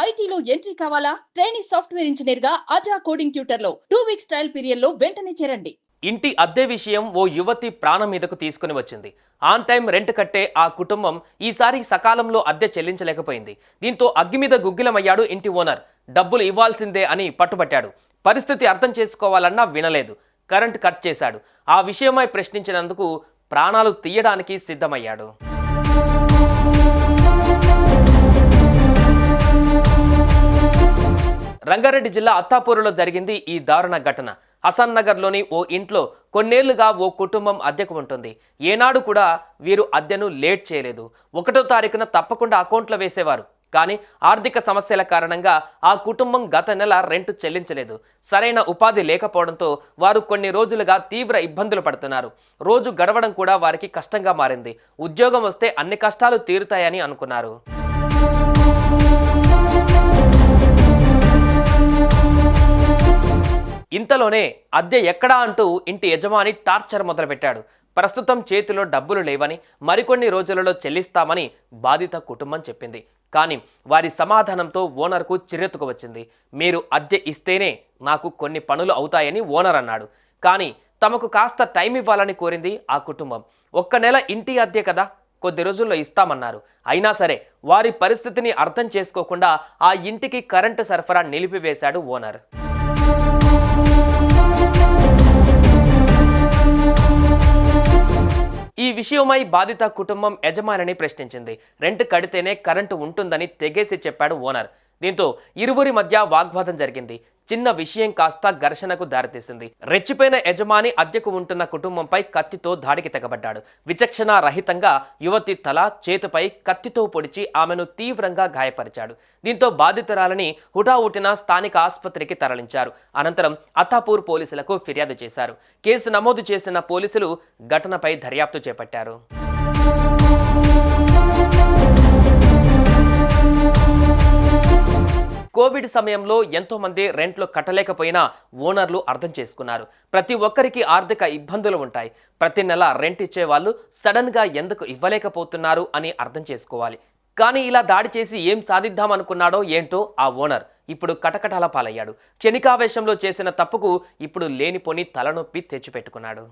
ఐటీలో ఎంట్రీ కావాలా? Training software ఇంజనీర్గా అజా కోడింగ్ ట్యూటర్లో టూ వీక్స్ ట్రయల్ పీరియడ్లో వెంటనే చేరండి. ఇంటి అద్దె విషయం ఓ యువతి ప్రాణం మీదకు తీసుకుని వచ్చింది. ఆన్ టైం రెంట్ కట్టే ఆ కుటుంబం ఈసారి సకాలంలో అద్దె చెల్లించలేకపోయింది. దీంతో అగ్గి మీద గుగ్గిలమయ్యాడు ఇంటి ఓనర్. డబ్బులు ఇవ్వాల్సిందే అని పట్టుబట్టాడు. పరిస్థితి అర్థం చేసుకోవాలన్నా వినలేదు. కరెంట్ కట్ చేశాడు. ఆ విషయమై ప్రశ్నించినందుకు ప్రాణాలు తీయడానికి సిద్ధమయ్యాడు. రంగారెడ్డి జిల్లా అత్తాపూరులో జరిగింది ఈ దారుణ ఘటన. హసన్ నగర్లోని ఓ ఇంట్లో కొన్నేళ్ళుగా ఓ కుటుంబం అద్దెకు ఉంటుంది. ఏనాడు కూడా వీరు అద్దెను లేట్ చేయలేదు. ఒకటో తారీఖున తప్పకుండా అకౌంట్లో వేసేవారు. కానీ ఆర్థిక సమస్యల కారణంగా ఆ కుటుంబం గత నెల రెంట్ చెల్లించలేదు. సరైన ఉపాధి లేకపోవడంతో వారు కొన్ని రోజులుగా తీవ్ర ఇబ్బందులు పడుతున్నారు. రోజు గడవడం కూడా వారికి కష్టంగా మారింది. ఉద్యోగం వస్తే అన్ని కష్టాలు తీరుతాయని అనుకున్నారు. ఇంతలోనే అద్దె ఎక్కడా అంటూ ఇంటి యజమాని టార్చర్ మొదలుపెట్టాడు. ప్రస్తుతం చేతిలో డబ్బులు లేవని మరికొన్ని రోజులలో చెల్లిస్తామని బాధిత కుటుంబం చెప్పింది. కానీ వారి సమాధానంతో ఓనర్కు చిరెత్తుకు వచ్చింది. మీరు అద్దె ఇస్తేనే నాకు కొన్ని పనులు అవుతాయని ఓనర్ అన్నాడు. కానీ తమకు కాస్త టైం ఇవ్వాలని కోరింది ఆ కుటుంబం. ఒక్క నెల ఇంటి అద్దె కదా కొద్ది రోజుల్లో ఇస్తామన్నారు. అయినా సరే వారి పరిస్థితిని అర్థం చేసుకోకుండా ఆ ఇంటికి కరెంటు సరఫరా నిలిపివేశాడు ఓనర్. ఈ విషయమై బాధిత కుటుంబం యజమానిని ప్రశ్నించింది. రెంట్ కడితేనే కరెంటు ఉంటుందని తెగేసి చెప్పాడు ఓనర్. దీంతో ఇరువురి మధ్య వాగ్వాదం జరిగింది. చిన్న విషయం కాస్త ఘర్షణకు దారితీసింది. రెచ్చిపోయిన యజమాని అద్దెకు ఉంటున్న కుటుంబంపై కత్తితో దాడికి తెగబడ్డాడు. విచక్షణ రహితంగా యువతి తల చేతిపై కత్తితో పొడిచి ఆమెను తీవ్రంగా గాయపరిచాడు. దీంతో బాధితురాలని హుటాహుటిన స్థానిక ఆసుపత్రికి తరలించారు. అనంతరం అత్తాపూర్ పోలీసులకు ఫిర్యాదు చేశారు. కేసు నమోదు చేసిన పోలీసులు ఘటనపై దర్యాప్తు చేపట్టారు. కోవిడ్ సమయంలో ఎంతోమంది రెంట్లు కట్టలేకపోయినా ఓనర్లు అర్థం చేసుకున్నారు. ప్రతి ఒక్కరికి ఆర్థిక ఇబ్బందులు ఉంటాయి. ప్రతి నెల రెంట్ ఇచ్చే వాళ్ళు సడన్గా ఎందుకు ఇవ్వలేకపోతున్నారు అని అర్థం చేసుకోవాలి. కానీ ఇలా దాడి చేసి ఏం సాధిద్దామనుకున్నాడో ఏంటో ఆ ఓనర్ ఇప్పుడు కటకటాల పాలయ్యాడు. క్షణికావేశంలో చేసిన తప్పుకు ఇప్పుడు లేనిపోని తలనొప్పి తెచ్చిపెట్టుకున్నాడు.